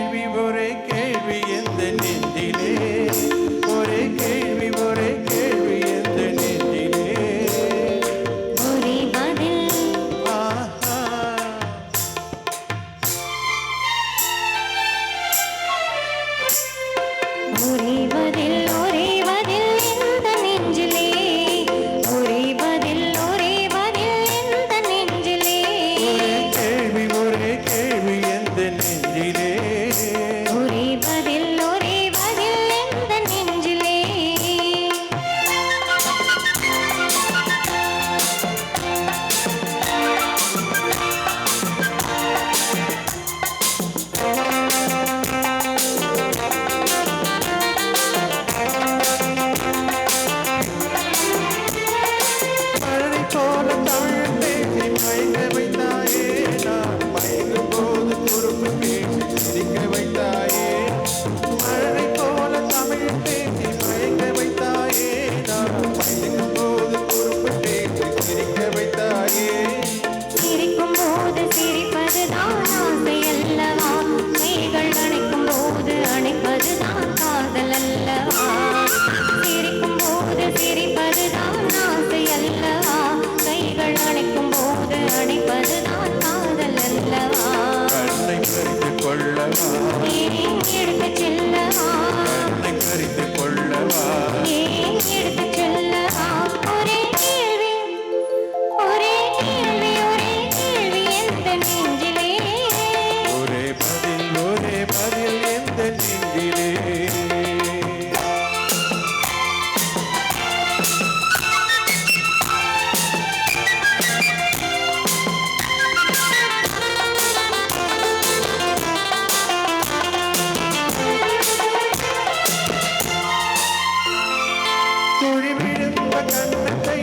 கேள்வி ஒரே கேள்வி எந்த நெஞ்சிலே? all the time.